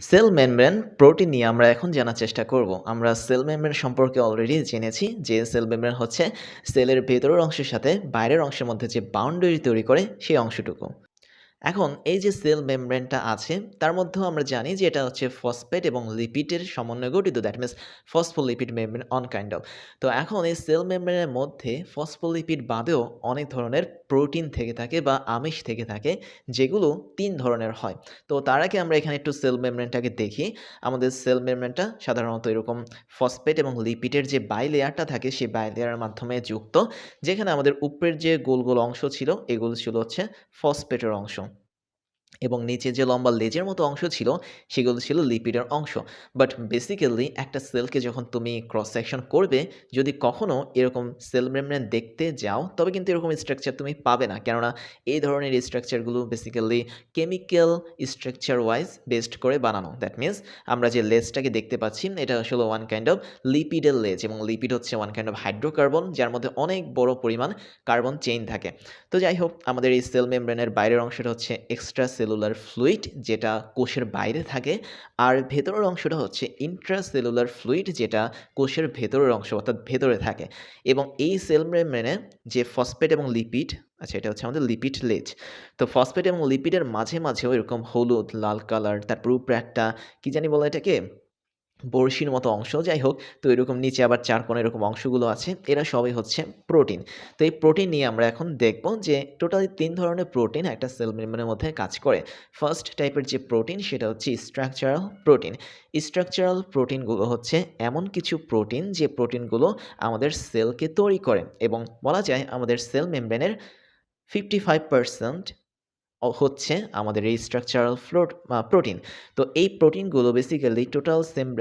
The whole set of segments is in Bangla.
সেল মেমব্রেন প্রোটিন নিয়ে আমরা এখন জানার চেষ্টা করব। আমরা সেল মেমব্রেন সম্পর্কে অলরেডি জেনেছি যে সেল মেমব্রেন হচ্ছে সেলের ভেতরের অংশের সাথে বাইরের অংশের মধ্যে যে বাউন্ডারি তৈরি করে সেই অংশটুকু। এখন এই যে সেল মেমব্রেনটা আছে, তার মধ্যেও আমরা জানি যে এটা হচ্ছে ফসফেট এবং লিপিডের সমন্বয়ে গঠিত that means phospholipid membrane on kind of তো এখন এই সেল মেমব্রেনের মধ্যে ফসফোলিপিড বাদেও অনেক ধরনের প্রোটিন থেকে থাকে বা আমিষ থেকে থাকে, যেগুলো তিন ধরনের হয়। তো তার আগে আমরা এখানে একটু সেল মেমব্রেনটাকে দেখি। আমাদের সেল মেমব্রেনটা সাধারণত এরকম ফসফেট এবং লিপিডের যে বাই লেয়ারটা থাকে, সেই বাই লেয়ারের মাধ্যমে যুক্ত, যেখানে আমাদের উপরের যে গোল গোল অংশ ছিল, এগুলো ছিল হচ্ছে ফসফেটের অংশ। এবং নিচে যে লম্বা লেজের মতো অংশ ছিল, সেগুলো ছিল লিপিডের অংশ। বাট বেসিক্যালি একটা সেলকে যখন তুমি ক্রস সেকশন করবে, যদি কখনও এরকম সেল মেমব্রেন দেখতে যাও, তবে কিন্তু এরকম স্ট্রাকচার তুমি পাবে না। কেননা, এই ধরনের স্ট্রাকচারগুলো basically chemical structure wise based করে বানানো। দ্যাট মিনস আমরা যে লেজটাকে দেখতে পাচ্ছি, এটা আসলে ওয়ান কাইন্ড অফ লিপিডের লেজ এবং লিপিড হচ্ছে ওয়ান কাইন্ড অফ হাইড্রোকার্বন যার মধ্যে অনেক বড় পরিমাণ কার্বন চেইন থাকে। তো যাই হোক, আমাদের এই সেল মেমব্রেনের বাইরের অংশটা হচ্ছে এক্সট্রা সেলুলার ফ্লুইড যেটা কোষের বাইরে থাকে, আর ভেতরের অংশটা হচ্ছে ইন্ট্রা সেলুলার ফ্লুইড যেটা কোষের ভেতরের অংশ অর্থাৎ ভেতরে থাকে। এবং এই সেল মেমব্রেনে যে ফসফেট এবং লিপিড আচ্ছা এটা হচ্ছে আমাদের লিপিড লেজ তো ফসফেট এবং লিপিডের মাঝে মাঝেও এরকম হলুদ, লাল কালার তারপর উপরে একটা, কী জানি বলো এটাকে? বড়শির মতো অংশ। যাই হোক, তো এরকম নিচে আবার চার কোণে এরকম অংশগুলো আছে, এরা সবই হচ্ছে প্রোটিন। তো এই প্রোটিন নিয়ে আমরা এখন দেখব যে টোটালি তিন ধরনের প্রোটিন একটা সেল মেমব্রেনের মধ্যে কাজ করে। ফার্স্ট টাইপের যে প্রোটিন, সেটা হচ্ছে স্ট্রাকচারাল প্রোটিন। স্ট্রাকচারাল প্রোটিনগুলো হচ্ছে এমন কিছু প্রোটিন যে প্রোটিনগুলো আমাদের সেলকে তৈরি করে এবং বলা যায় আমাদের সেল মেমব্রেনের ফিফটি ফাইভ পার্সেন্ট হচ্ছে আমাদের এই স্ট্রাকচারাল ফ্লোট প্রোটিন তো এই প্রোটিনগুলো বেসিক্যালি টোটাল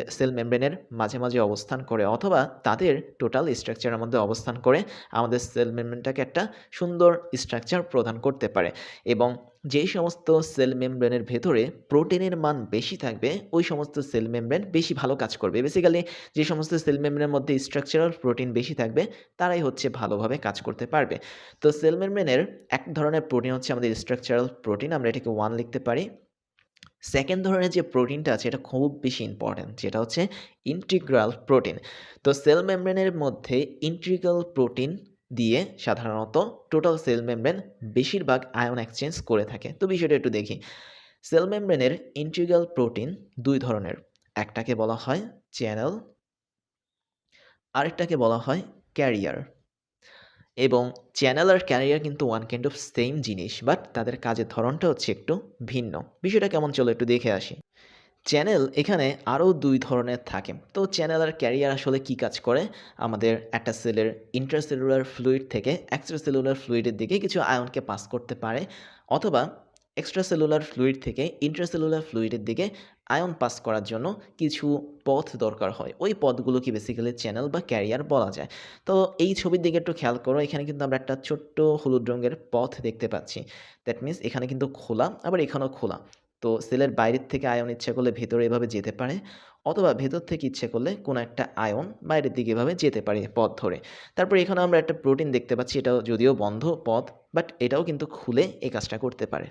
সেল মেমব্রেনের মাঝে মাঝে অবস্থান করে অথবা তাদের টোটাল স্ট্রাকচারের মধ্যে অবস্থান করে আমাদের সেল মেমব্রেনটাকে একটা সুন্দর স্ট্রাকচার প্রদান করতে পারে। এবং যেই সমস্ত সেল মেমব্রেনের ভেতরে প্রোটিনের মান বেশি থাকবে, ওই সমস্ত সেল মেমব্রেন বেশি ভালো কাজ করবে। বেসিক্যালি যে সমস্ত সেল মেমব্রেনের মধ্যে স্ট্রাকচারাল প্রোটিন বেশি থাকবে, তারাই হচ্ছে ভালোভাবে কাজ করতে পারবে। তো সেল মেমব্রেনের এক ধরনের প্রোটিন হচ্ছে আমাদের স্ট্রাকচারাল প্রোটিন আমরা এটাকে ওয়ান লিখতে পারি। সেকেন্ড ধরনের যে প্রোটিনটা আছে, এটা খুব বেশি ইম্পর্ট্যান্ট যেটা হচ্ছে ইন্টিগ্রাল প্রোটিন তো সেল মেমব্রেনের মধ্যে ইন্টিগ্রাল প্রোটিন দিয়ে সাধারণত টোটাল সেল মেমব্রেন বেশিরভাগ আয়ন এক্সচেঞ্জ করে থাকে। তো বিষয়টা একটু দেখি। সেল মেমব্রেনের ইন্টিগ্রাল প্রোটিন দুই ধরনের। একটাকে বলা হয় চ্যানেল আরেকটাকে বলা হয় ক্যারিয়ার এবং চ্যানেল আর ক্যারিয়ার কিন্তু ওয়ান কাইন্ড অফ সেম জিনিস বাট তাদের কাজের ধরনটা হচ্ছে একটু ভিন্ন। বিষয়টা কেমন চলো একটু দেখে আসি। চ্যানেল এখানে আরও দুই ধরনের থাকে। তো চ্যানেল আর ক্যারিয়ার আসলে কী কাজ করে? আমাদের একটা সেলের ইন্টারসেলুলার ফ্লুইড থেকে এক্সট্রাসেলুলার ফ্লুইডের দিকে কিছু আয়নকে পাস করতে পারে, অথবা এক্সট্রাসেলুলার ফ্লুইড থেকে ইন্টারসেলুলার ফ্লুইডের দিকে আয়ন পাস করার জন্য কিছু পথ দরকার হয়। ওই পথগুলোকে বেসিক্যালি চ্যানেল বা ক্যারিয়ার বলা যায়। তো এই ছবির দিকে একটু খেয়াল করো, এখানে কিন্তু আমরা একটা ছোট্ট হলুদ রঙের পথ দেখতে পাচ্ছি। দ্যাট মিন্স এখানে কিন্তু খোলা, আবার এখানেও খোলা। তো সেলের বাইরের থেকে আয়ন ইচ্ছে করলে ভেতরে এভাবে যেতে পারে অথবা ভেতর থেকে ইচ্ছে করলে কোনো একটা আয়ন বাইরের দিকে এভাবে যেতে পারে পথ ধরে। তারপর এখানে আমরা একটা প্রোটিন দেখতে পাচ্ছি, এটাও যদিও বন্ধ পথ বাট এটাও কিন্তু খুলে এই কাজটা করতে পারে।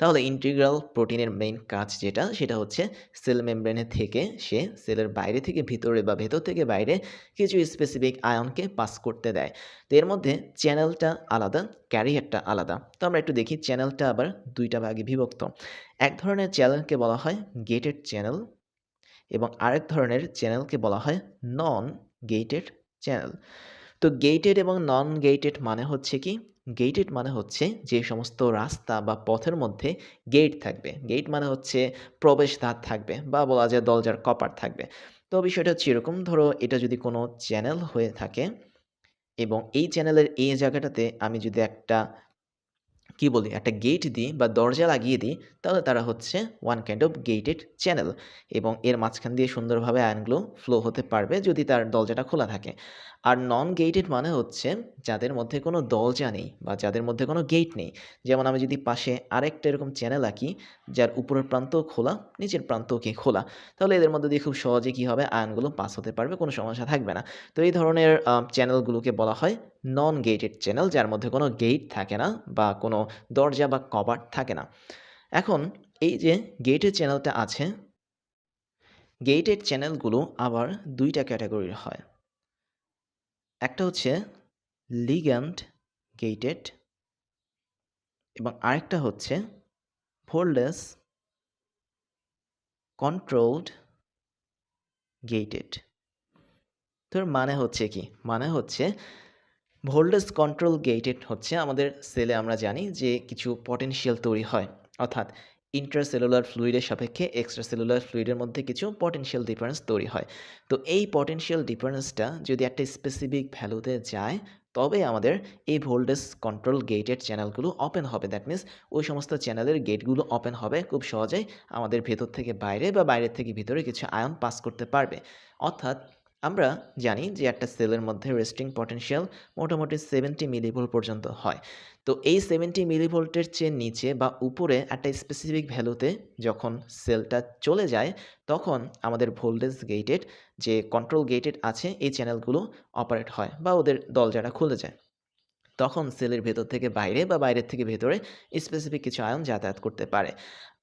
তাহলে ইন্টিগ্রাল প্রোটিনের মেইন কাজ যেটা, সেটা হচ্ছে সেল মেমব্রেনে থেকে সে সেলের বাইরে থেকে ভিতরে বা ভেতর থেকে বাইরে কিছু স্পেসিফিক আয়নকে পাস করতে দেয়। তো এর মধ্যে চ্যানেলটা আলাদা ক্যারিয়ারটা আলাদা। তো আমরা একটু দেখি চ্যানেলটা আবার দুইটা ভাগে বিভক্ত। এক ধরনের চ্যানেলকে বলা হয় গেটেড চ্যানেল এবং আরেক ধরনের চ্যানেলকে বলা হয় নন গেটেড চ্যানেল তো গেটেড এবং নন গেটেড মানে হচ্ছে কি? গেটেড মানে হচ্ছে যে সমস্ত রাস্তা বা পথের মধ্যে গেট থাকবে। গেট মানে হচ্ছে প্রবেশদ্বার থাকবে বা বলা যায় দরজার কপার থাকবে। তো বিষয়টা হচ্ছে এরকম, ধরো এটা যদি কোনো চ্যানেল হয়ে থাকে এবং এই চ্যানেলের এই জায়গাটাতে আমি যদি একটা, কি বলি, একটা গেট দিই বা দরজা লাগিয়ে দিই, তাহলে তারা হচ্ছে one kind of gated channel এবং এর মাঝখান দিয়ে সুন্দরভাবে আয়নগুলো ফ্লো হতে পারবে যদি তার দরজাটা খোলা থাকে। আর নন গেটেড মানে হচ্ছে যাদের মধ্যে কোনো দরজা নেই বা যাদের মধ্যে কোনো গেট নেই। যেমন আমি যদি পাশে আরেকটা এরকম চ্যানেল আঁকি, যার উপরের প্রান্তও খোলা, নিচের প্রান্তও কি খোলা, তাহলে এদের মধ্যে দিয়ে খুব সহজে কী হবে? আয়নগুলো পাস হতে পারবে, কোনো সমস্যা থাকবে না। তো এই ধরনের চ্যানেলগুলোকে বলা হয় নন গেটেড চ্যানেল যার মধ্যে কোনো গেট থাকে না বা কোনো দরজা বা কভার থাকে না। এখন এই যে গেটের চ্যানেলটা আছে গেটেড চ্যানেলগুলো আবার দুইটা ক্যাটাগরির হয়। একটা হচ্ছে লিগ্যান্ড গেটেড এবং আরেকটা হচ্ছে ফোল্ডলেস কন্ট্রোলড গেটেড তোর মানে হচ্ছে কি? মানে হচ্ছে ভোল্টেজ কন্ট্রোল গেটেড হচ্ছে আমাদের সেলে আমরা জানি যে কিছু পটেনশিয়াল তৈরি হয়। অর্থাৎ ইন্ট্রাসেলুলার ফ্লুইডের সাপেক্ষে এক্সট্রাসেলুলার ফ্লুইডের মধ্যে কিছু পটেনশিয়াল ডিফারেন্স তৈরি হয়। তো এই পটেনশিয়াল ডিফারেন্সটা যদি একটা স্পেসিফিক ভ্যালুতে যায়, তবে আমাদের এই ভোল্টেজ কন্ট্রোল গেটের চ্যানেলগুলো ওপেন হবে। দ্যাট মিন্স ওই সমস্ত চ্যানেলের গেটগুলো ওপেন হবে খুব সহজেই আমাদের ভেতর থেকে বাইরে বা বাইরের থেকে ভিতরে কিছু আয়ন পাস করতে পারবে। অর্থাৎ আমরা জানি যে একটা সেলের মধ্যে রেস্টিং পটেনশিয়াল মোটামুটি সেভেন্টি মিলিভোল্ট পর্যন্ত হয়। তো এই সেভেন্টি মিলিভোল্টের চেয়ে নিচে বা উপরে একটা স্পেসিফিক ভ্যালুতে যখন সেলটা চলে যায়, তখন আমাদের ভোল্টেজ গেটেড যে কন্ট্রোল গেটেড আছে, এই চ্যানেলগুলো অপারেট হয় বা ওদের দরজাটা খুলে যায়। তখন সেলের ভেতর থেকে বাইরে বা বাইরের থেকে ভেতরে স্পেসিফিক কিছু আয়ন যাতায়াত করতে পারে।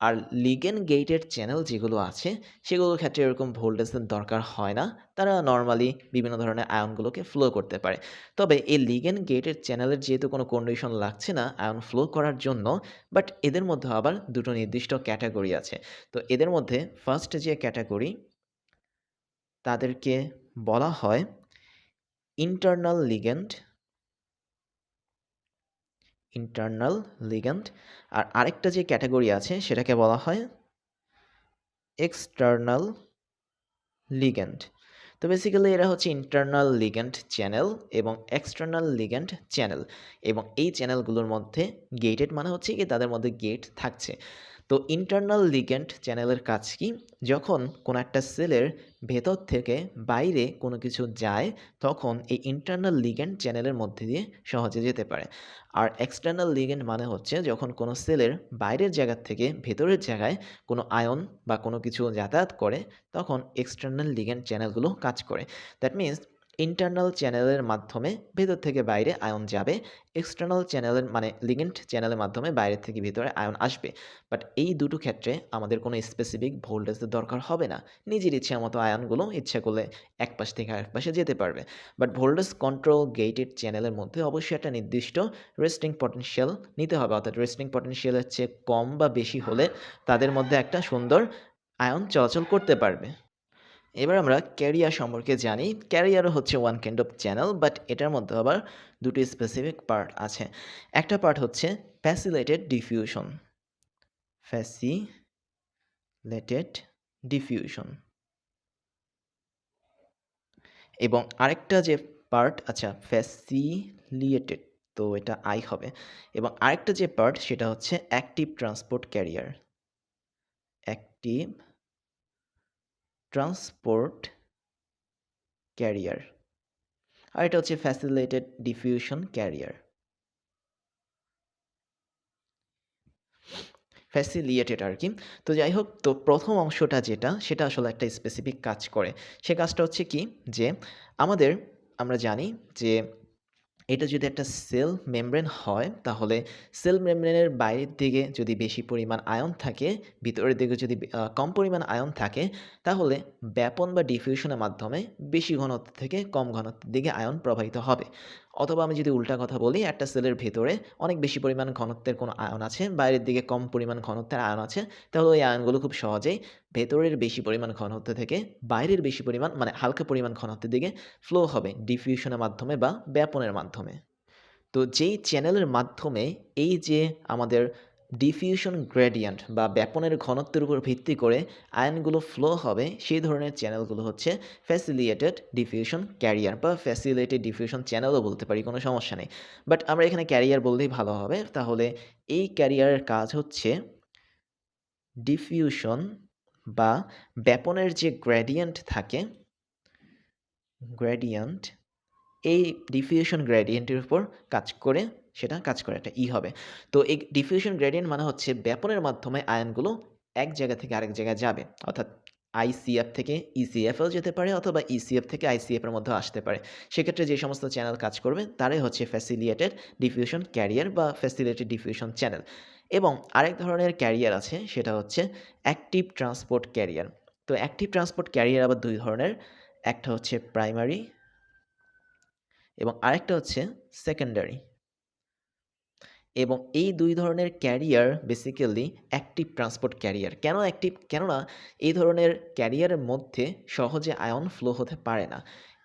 আর লিগেন গেটেড চ্যানেল যেগুলো আছে, সেগুলোর ক্ষেত্রে এরকম ভোল্টেজের দরকার হয় না। তারা নর্মালি বিভিন্ন ধরনের আয়নগুলোকে ফ্লো করতে পারে। তবে এই লিগেন গেটেড চ্যানেলের যেহেতু কোনো কন্ডিশন লাগছে না আয়ন ফ্লো করার জন্য বাট এদের মধ্যে আবার দুটো নির্দিষ্ট ক্যাটাগরি আছে। তো এদের মধ্যে ফার্স্ট যে ক্যাটাগরি তাদেরকে বলা হয় ইন্টারনাল লিগেন্ড ইন্টারনাল লিগ্যান্ড আর আরেকটা যে ক্যাটাগরি আছে, সেটাকে বলা হয় এক্সটার্নাল লিগ্যান্ড তো বেসিক্যালি এরা হচ্ছে ইন্টারনাল লিগ্যান্ড চ্যানেল এবং এক্সটার্নাল লিগ্যান্ড চ্যানেল এবং এই চ্যানেলগুলোর মধ্যে গেটেড মানে হচ্ছে কি, তাদের মধ্যে গেট থাকছে। তো ইন্টারনাল লিগ্যান্ড চ্যানেলের কাজ কি? যখন কোনো একটা সেলের ভেতর থেকে বাইরে কোনো কিছু যায়, তখন এই ইন্টারনাল লিগ্যান্ড চ্যানেলের মধ্যে দিয়ে সহজে যেতে পারে। আর এক্সটার্নাল লিগ্যান্ড মানে হচ্ছে যখন কোনো সেলের বাইরের জায়গার থেকে ভেতরের জায়গায় কোনো আয়ন বা কোনো কিছু যাতায়াত করে, তখন এক্সটার্নাল লিগ্যান্ড চ্যানেলগুলো কাজ করে। দ্যাট মিন্স ইন্টারনাল চ্যানেলের মাধ্যমে ভেতর থেকে বাইরে আয়ন যাবে। এক্সটার্নাল চ্যানেলের মানে লিগেন্ট চ্যানেলের মাধ্যমে বাইরে থেকে ভিতরে আয়ন আসবে। বাট এই দুটো ক্ষেত্রে আমাদের কোনো স্পেসিফিক ভোল্টেজের দরকার হবে না। নিজের ইচ্ছা মতো আয়নগুলো ইচ্ছা করলে এক পাশ থেকে আরেক পাশে যেতে পারবে। বাট ভোল্টেজ কন্ট্রোল গেটেড চ্যানেলের মধ্যে অবশ্যই একটা নির্দিষ্ট রেস্টিং পটেনশিয়াল নিতে হবে। অর্থাৎ রেস্টিং পটেনশিয়ালের চেয়ে কম বা বেশি হলে তাদের মধ্যে একটা সুন্দর আয়ন চলাচল করতে পারবে। এবার আমরা ক্যারিয়ার সম্পর্কে জানি। ক্যারিয়ারও হচ্ছে one kind of channel but এটার মধ্যে আবার দুটি স্পেসিফিক পার্ট আছে। একটা পার্ট হচ্ছে ফ্যাসিলেটেড ডিফিউশন ফ্যাসিলেটেড ডিফিউশন এবং আরেকটা যে পার্ট আচ্ছা ফ্যাসিলিয়েটেড তো এটা আই হবে। এবং আরেকটা যে পার্ট সেটা হচ্ছে active transport carrier active transport carrier আর এটা হচ্ছে ফ্যাসিলেটেড ডিফিউশন ক্যারিয়ার ফ্যাসিলিয়েটেড আর কি। তো যাই হোক, তো প্রথম অংশটা যেটা, সেটা আসলে একটা স্পেসিফিক কাজ করে। সে কাজটা হচ্ছে কি? যে আমাদের, আমরা জানি যে এটা যদি একটা সেল মেমব্রেন হয়, তাহলে সেল মেমব্রেনের বাইরের দিকে যদি বেশি পরিমাণ আয়ন থাকে, ভিতরের দিকে যদি কম পরিমাণ আয়ন থাকে, তাহলে ব্যাপন বা ডিফিউশনের মাধ্যমে বেশি ঘনত্ব থেকে কম ঘনত্বের দিকে আয়ন প্রবাহিত হবে। অথবা আমি যদি উল্টা কথা বলি, একটা সেলের ভেতরে অনেক বেশি পরিমাণ ঘনত্বের কোনো আয়ন আছে, বাইরের দিকে কম পরিমাণ ঘনত্বের আয়ন আছে, তাহলে ওই আয়নগুলো খুব সহজেই ভেতরের বেশি পরিমাণ ঘনত্ব থেকে বাইরের বেশি পরিমাণ মানে হালকা পরিমাণ ঘনত্বের দিকে ফ্লো হবে ডিফিউশনের মাধ্যমে বা ব্যাপনের মাধ্যমে। তো যেই চ্যানেলের মাধ্যমে এই যে আমাদের ডিফিউশন গ্রেডিয়েন্ট বা ব্যাপনের ঘনত্বের উপর ভিত্তি করে আয়নগুলো ফ্লো হবে, সেই ধরনের চ্যানেলগুলো হচ্ছে ফ্যাসিলিয়েটেড ডিফিউশন ক্যারিয়ার বা ফ্যাসিলিয়েটেড ডিফিউশন চ্যানেলও বলতে পারি, কোনো সমস্যা নেই। বাট আমরা এখানে ক্যারিয়ার বললেই ভালো হবে, তাহলে এই ক্যারিয়ারের কাজ হচ্ছে ডিফিউশন বা ব্যাপনের যে গ্রেডিয়েন্ট থাকে গ্রেডিয়েন্ট এই ডিফিউশন গ্রেডিয়েন্টের উপর কাজ করে সেটা কাজ করে একটা ই হবে। তো এই ডিফিউশন গ্রেডিয়েন্ট মানে হচ্ছে ব্যাপনের মাধ্যমে আয়নগুলো এক জায়গা থেকে আরেক জায়গায় যাবে। অর্থাৎ আইসিএফ থেকে ইসিএফও যেতে পারে অথবা ইসিএফ থেকে আইসিএফের মধ্যে আসতে পারে। সেক্ষেত্রে যে সমস্ত চ্যানেল কাজ করবে তারাই হচ্ছে ফ্যাসিলিয়েটেড ডিফিউশন ক্যারিয়ার বা ফ্যাসিলিয়েটেড ডিফিউশন চ্যানেল এবং আরেক ধরনের ক্যারিয়ার আছে, সেটা হচ্ছে অ্যাক্টিভ ট্রান্সপোর্ট ক্যারিয়ার তো অ্যাক্টিভ ট্রান্সপোর্ট ক্যারিয়ার আবার দুই ধরনের, একটা হচ্ছে প্রাইমারি এবং আরেকটা হচ্ছে সেকেন্ডারি এবং এই দুই ধরনের carrier basically active transport carrier কেন অ্যাক্টিভ কেননা এই ধরনের ক্যারিয়ারের মধ্যে সহজে আয়ন ফ্লো হতে পারে না।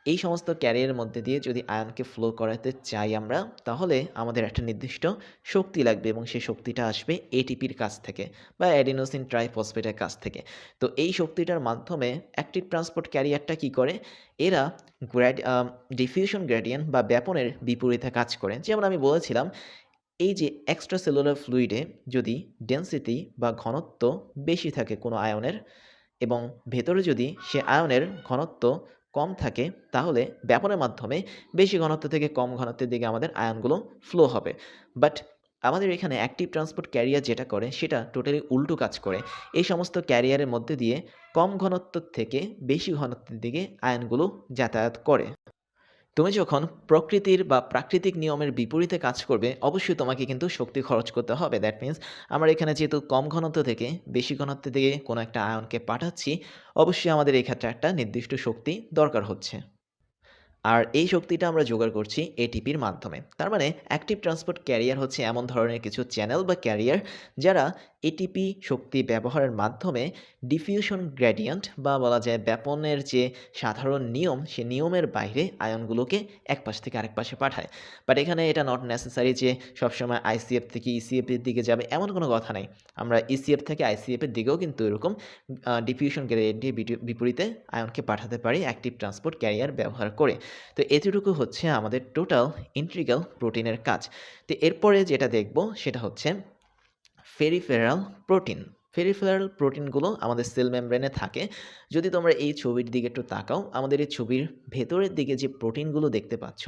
এই সমস্ত ক্যারিয়ারের মধ্যে দিয়ে যদি আয়নকে ফ্লো করাতে চাই আমরা, তাহলে আমাদের একটা নির্দিষ্ট শক্তি লাগবে এবং সেই শক্তিটা আসবে এটিপির কাছ থেকে বা অ্যাডিনোসিন ট্রাইফসফেটের কাছ থেকে। তো এই শক্তিটার মাধ্যমে অ্যাক্টিভ ট্রান্সপোর্ট ক্যারিয়ারটা কি করে? এরা গ্র্যাড ডিফিউশন গ্রেডিয়েন্ট বা ব্যাপনের বিপরীতে কাজ করে। যেমন আমি বলেছিলাম এই যে এক্সট্রা সেলুলার ফ্লুইডে যদি ডেন্সিটি বা ঘনত্ব বেশি থাকে কোনো আয়নের এবং ভেতরে যদি সে আয়নের ঘনত্ব কম থাকে, তাহলে ব্যাপনের মাধ্যমে বেশি ঘনত্ব থেকে কম ঘনত্বের দিকে আমাদের আয়নগুলো ফ্লো হবে। বাট আমাদের এখানে অ্যাক্টিভ ট্রান্সপোর্ট ক্যারিয়ার যেটা করে, সেটা টোটালি উল্টো কাজ করে। এই সমস্ত ক্যারিয়ারের মধ্যে দিয়ে কম ঘনত্ব থেকে বেশি ঘনত্বের দিকে আয়নগুলো যাতায়াত করে। তুমি যখন প্রকৃতির বা প্রাকৃতিক নিয়মের বিপরীতে কাজ করবে, অবশ্যই তোমাকে কিন্তু শক্তি খরচ করতে হবে। দ্যাট মিন্স আমরা এখানে যেহেতু কম ঘনত্ব থেকে বেশি ঘনত্ব থেকে কোনো একটা আয়নকে পাঠাচ্ছি, অবশ্যই আমাদের এই ক্ষেত্রে একটা নির্দিষ্ট শক্তি দরকার হচ্ছে। আর এই শক্তিটা আমরা জোগাড় করছি এটিপির মাধ্যমে। তার মানে অ্যাক্টিভ ট্রান্সপোর্ট ক্যারিয়ার হচ্ছে এমন ধরনের কিছু চ্যানেল বা ক্যারিয়ার যারা এটিপি শক্তি ব্যবহারের মাধ্যমে ডিফিউশন গ্র্যাডিয়েন্ট বা বলা যায় ব্যাপনের যে সাধারণ নিয়ম, সে নিয়মের বাইরে আয়নগুলোকে এক পাশ থেকে আরেক পাশে পাঠায়। বাট এখানে এটা নট নেসেসারি যে সবসময় আইসিএফ থেকে ইসিএফের দিকে যাবে, এমন কোনো কথা নাই। আমরা ইসিএফ থেকে আইসিএফের দিকেও কিন্তু এরকম ডিফিউশন গ্রেডিয়েন্টের বিপরীতে আয়নকে পাঠাতে পারি অ্যাক্টিভ ট্রান্সপোর্ট ক্যারিয়ার ব্যবহার করে। তো এতটুকু হচ্ছে আমাদের টোটাল ইন্ট্রিগাল প্রোটিনের কাজ। তো এরপরে যেটা দেখব সেটা হচ্ছে ফেরিফেরাল প্রোটিন ফেরিফেরাল প্রোটিনগুলো আমাদের সেল মেমব্রেনে থাকে। যদি তোমরা এই ছবির দিকে একটু তাকাও, আমাদের এই ছবির ভেতরের দিকে যে প্রোটিনগুলো দেখতে পাচ্ছ,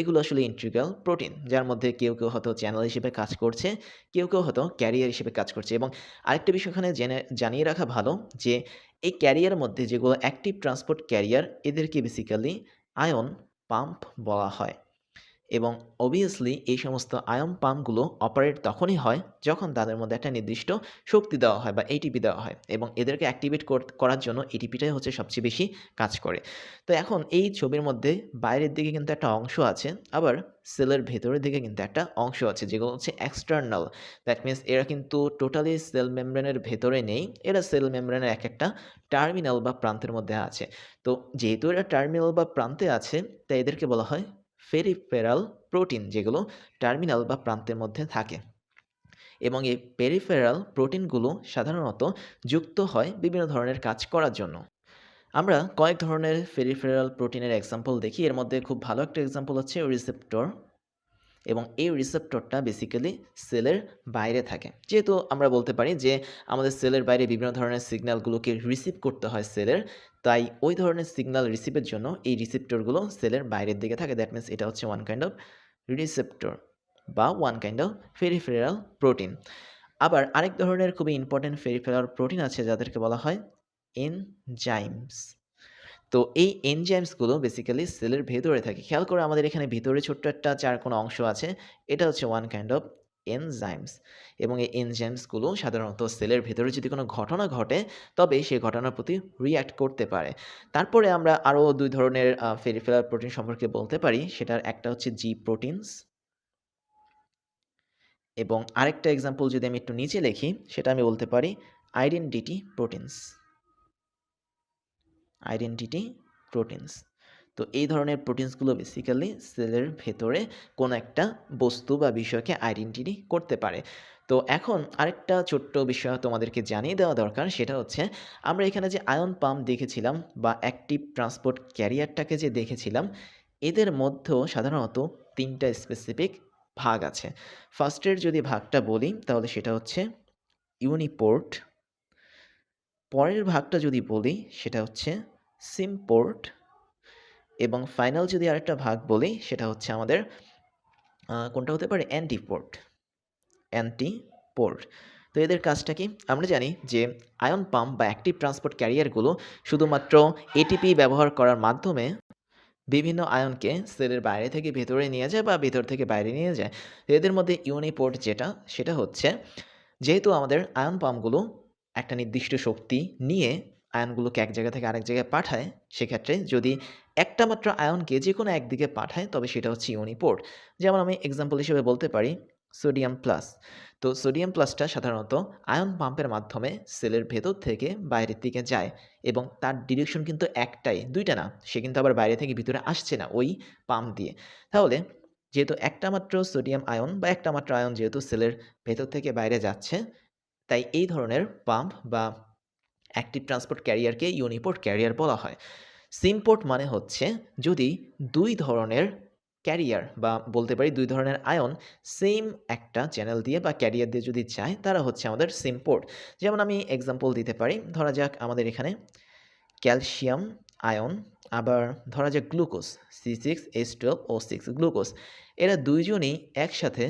এগুলো আসলে ইন্ট্রিগাল প্রোটিন যার মধ্যে কেউ কেউ হয়তো চ্যানেল হিসেবে কাজ করছে, কেউ কেউ হয়তো ক্যারিয়ার হিসেবে কাজ করছে। এবং আরেকটা বিষয় এখানে জেনে, জানিয়ে রাখা ভালো যে এই ক্যারিয়ার মধ্যে যেগুলো অ্যাক্টিভ ট্রান্সপোর্ট ক্যারিয়ার এদেরকে বেসিক্যালি আয়ন পাম্প বলা হয়। এবং অবভিয়াসলি এই সমস্ত আয়ন পাম্পগুলো অপারেট তখনই হয় যখন তাদের মধ্যে একটা নির্দিষ্ট শক্তি দেওয়া হয় বা এটিপি দেওয়া হয় এবং এদেরকে অ্যাক্টিভেট করার জন্য এটিপিটাই হচ্ছে সবচেয়ে বেশি কাজ করে। তো এখন এই ছবির মধ্যে বাইরের দিকে কিন্তু একটা অংশ আছে, আবার সেলের ভেতরের দিকে কিন্তু একটা অংশ আছে যেগুলো হচ্ছে এক্সটার্নাল দ্যাট মিনস এরা কিন্তু টোটালি সেল মেমব্রেনের ভেতরে নেই, এরা সেল মেমব্রেনের এক একটা টার্মিনাল বা প্রান্তের মধ্যে আছে। তো যেহেতু এরা টার্মিনাল বা প্রান্তে আছে, তাই এদেরকে বলা হয় ফেরিফেরাল প্রোটিন যেগুলো টার্মিনাল বা প্রান্তের মধ্যে থাকে। এবং এই পেরিফেরাল প্রোটিনগুলো সাধারণত যুক্ত হয় বিভিন্ন ধরনের কাজ করার জন্য। আমরা কয়েক ধরনের ফেরিফেরাল প্রোটিনের এক্সাম্পল দেখি। এর মধ্যে খুব ভালো একটা এক্সাম্পল হচ্ছে রিসেপ্টর এবং এই রিসেপ্টরটা বেসিক্যালি সেলের বাইরে থাকে। যেহেতু আমরা বলতে পারি যে আমাদের সেলের বাইরে বিভিন্ন ধরনের সিগন্যালগুলোকে রিসিভ করতে হয় সেলের তাই ওই ধরনের সিগন্যাল রিসিভের জন্য এই রিসেপ্টরগুলো সেলের বাইরের দিকে থাকে। দ্যাট মিনস এটা হচ্ছে ওয়ান কাইন্ড অফ রিসেপ্টর বা one kind of peripheral protein আবার আরেক ধরনের খুবই ইম্পর্টেন্ট ফেরিফেরাল প্রোটিন আছে যাদেরকে বলা হয় এনজাইমস তো এই এনজাইমসগুলো বেসিক্যালি সেলের ভেতরে থাকে। খেয়াল করে আমাদের এখানে ভিতরে ছোট্ট একটা চার কোনো অংশ আছে। এটা হচ্ছে ওয়ান কাইন্ড অফ এনজাইমস এবং এই এনজাইমসগুলো সাধারণত সেলের ভেতরে যদি কোনো ঘটনা ঘটে, তবে সেই ঘটনার প্রতি রিয়্যাক্ট করতে পারে। তারপরে আমরা আরও দুই ধরনের ফেরিফেরাল প্রোটিন সম্পর্কে বলতে পারি, সেটার একটা হচ্ছে জি প্রোটিনস এবং আরেকটা এক্সাম্পল যদি আমি একটু নিচে লিখি, সেটা আমি বলতে পারি আইডেন্টিটি প্রোটিনস আইডেন্টিটি প্রোটিনস তো এই ধরনের প্রোটিনসগুলো বেসিক্যালি সেলের ভেতরে কোনো একটা বস্তু বা বিষয়কে আইডেন্টিটি করতে পারে। তো এখন আরেকটা ছোট্ট বিষয় তোমাদেরকে জানিয়ে দেওয়া দরকার, সেটা হচ্ছে আমরা এখানে যে আয়ন পাম্প দেখেছিলাম বা অ্যাক্টিভ ট্রান্সপোর্ট ক্যারিয়ারটাকে যে দেখেছিলাম, এদের মধ্যেও সাধারণত তিনটা স্পেসিফিক ভাগ আছে। ফার্স্টের যদি ভাগটা বলি, তাহলে সেটা হচ্ছে ইউনিপোর্ট পরের ভাগটা যদি বলি, সেটা হচ্ছে সিমপোর্ট এবং ফাইনাল যদি আরেকটা ভাগ বলি, সেটা হচ্ছে আমাদের কোনটা হতে পারে? অ্যান্টিপোর্ট অ্যান্টিপোর্ট তো এদের কাজটা কি? আমরা জানি যে আয়ন পাম্প বা অ্যাক্টিভ ট্রান্সপোর্ট ক্যারিয়ারগুলো শুধুমাত্র এটিপি ব্যবহার করার মাধ্যমে বিভিন্ন আয়নকে সেলের বাইরে থেকে ভেতরে নিয়ে যায় বা ভেতর থেকে বাইরে নিয়ে যায়। এদের মধ্যে ইউনিপোর্ট যেটা, সেটা হচ্ছে যেহেতু আমাদের আয়ন পাম্পগুলো একটা নির্দিষ্ট শক্তি নিয়ে আয়নগুলোকে এক জায়গা থেকে আরেক জায়গায় পাঠায়, সেক্ষেত্রে যদি একটা মাত্র আয়নকে যে কোনো একদিকে পাঠায়, তবে সেটা হচ্ছে ইউনিপোর্ট। যেমন আমি এক্সাম্পল হিসেবে বলতে পারি, সোডিয়াম প্লাস। তো সোডিয়াম প্লাসটা সাধারণত আয়ন পাম্পের মাধ্যমে সেলের ভেতর থেকে বাইরের দিকে যায় এবং তার ডিরেকশন কিন্তু একটাই, দুইটা না, সে কিন্তু আবার বাইরে থেকে ভিতরে আসছে না ওই পাম্প দিয়ে। তাহলে যেহেতু একটা মাত্র সোডিয়াম আয়ন বা একটা মাত্র আয়ন যেহেতু সেলের ভেতর থেকে বাইরে যাচ্ছে, তাই এই ধরনের পাম্প বা অ্যাক্টিভ ট্রান্সপোর্ট ক্যারিয়ারকে ইউনিপোর্ট ক্যারিয়ার বলা হয়। সিমপোর্ট মানে হচ্ছে যদি দুই ধরনের ক্যারিয়ার বা বলতে পারি দুই ধরনের আয়ন সেম একটা চ্যানেল দিয়ে বা ক্যারিয়ার দিয়ে যদি যায়, তারা হচ্ছে আমাদের সিমপোর্ট যেমন আমি এক্সাম্পল দিতে পারি, ধরা যাক আমাদের এখানে ক্যালসিয়াম আয়ন, আবার ধরা যাক glucose C six H twelve O six glucose এরা দুইজনই একসাথে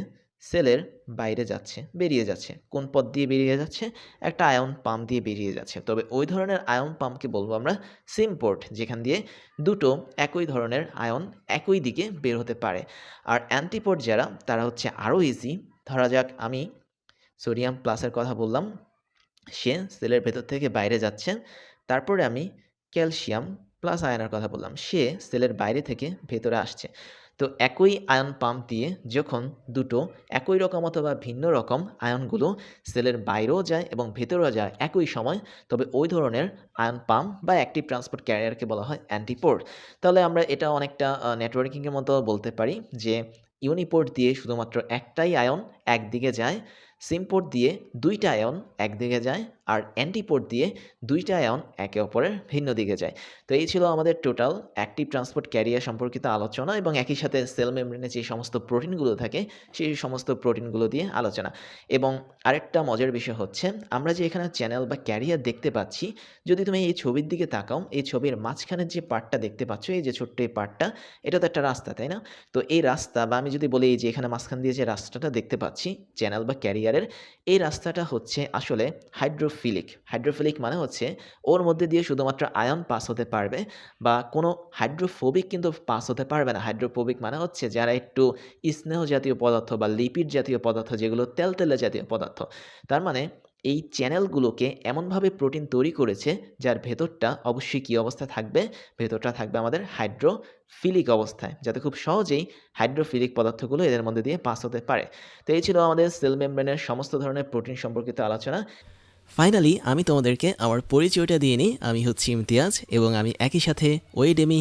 সেলের বাইরে যাচ্ছে, বেরিয়ে যাচ্ছে। কোন পথ দিয়ে বেরিয়ে যাচ্ছে? একটা আয়ন পাম্প দিয়ে বেরিয়ে যাচ্ছে। তবে ওই ধরনের আয়ন পাম্পকে বলব আমরা সিমপোর্ট যেখান দিয়ে দুটো একই ধরনের আয়ন একই দিকে বের হতে পারে। আর অ্যান্টিপোর্ট যারা, তারা হচ্ছে আরও ইজি ধরা যাক আমি সোডিয়াম প্লাসের কথা বললাম। সে সেলের ভেতর থেকে বাইরে যাচ্ছে। তারপরে আমি ক্যালসিয়াম প্লাস আয়নের কথা বললাম। সে সেলের বাইরে থেকে ভেতরে আসছে। তো একই আয়ন পাম্প দিয়ে যখন দুটো একই রকম অথবা ভিন্ন রকম আয়নগুলো সেলের বাইরেও যায় এবং ভেতরেও যায় একই সময়, তবে ওই ধরনের আয়ন পাম্প বা অ্যাক্টিভ ট্রান্সপোর্ট ক্যারিয়ারকে বলা হয় অ্যান্টিপোর্ট তাহলে আমরা এটা অনেকটা নেটওয়ার্কিংয়ের মতো বলতে পারি যে ইউনিপোর্ট দিয়ে শুধুমাত্র একটাই আয়ন একদিকে যায় সিমপোর্ট দিয়ে দুইটা আয়ন একদিকে যায় আর অ্যান্টিপোর্ট দিয়ে দুইটা আয়ন একে অপরের ভিন্ন দিকে যায়। তো এই ছিল আমাদের টোটাল অ্যাক্টিভ ট্রান্সপোর্ট ক্যারিয়ার সম্পর্কিত আলোচনা এবং একই সাথে সেল মেমব্রেনে যে সমস্ত প্রোটিনগুলো থাকে, সেই সমস্ত প্রোটিনগুলো দিয়ে আলোচনা। এবং আরেকটা মজার বিষয় হচ্ছে, আমরা যে এখানে চ্যানেল বা ক্যারিয়ার দেখতে পাচ্ছি, যদি তুমি এই ছবির দিকে তাকাও, এই ছবির মাঝখানের যে পার্টটা দেখতে পাচ্ছ, এই যে ছোট্ট এই পার্টটা, এটা তো একটা রাস্তা, তাই না? তো এই রাস্তা বা আমি যদি বলি এই যে এখানে মাঝখান দিয়ে যে রাস্তাটা দেখতে পাচ্ছি, চ্যানেল বা ক্যারিয়ারের এই রাস্তাটা হচ্ছে আসলে হাইড্রোফিলিক। হাইড্রোফিলিক মানে হচ্ছে ওর মধ্যে দিয়ে শুধুমাত্র আয়ন পাস হতে পারবে বা কোনো হাইড্রোফোবিক কিন্তু পাস হতে পারবে না। হাইড্রোফোবিক মানে হচ্ছে যারা একটু স্নেহ জাতীয় পদার্থ বা লিপিড জাতীয় পদার্থ যেগুলো তেলতেলে জাতীয় পদার্থ। তার মানে এই চ্যানেলগুলোকে এমনভাবে প্রোটিন তৈরি করেছে যার ভেতরটা অবশ্যই কী অবস্থা থাকবে? ভেতরটা থাকবে আমাদের হাইড্রোফিলিক অবস্থায়। যাতে খুব সহজেই হাইড্রোফিলিক পদার্থগুলো এদের মধ্যে দিয়ে পাস হতে পারে। তো এই ছিল আমাদের সেল মেমব্রেনের সমস্ত ধরনের প্রোটিন সম্পর্কিত আলোচনা। ফাইনালি আমি তোমাদেরকে আমার পরিচয়টা দিয়ে নিই। আমি হচ্ছি ইমতিয়াজ এবং আমি একই সাথে ওয়েডেমি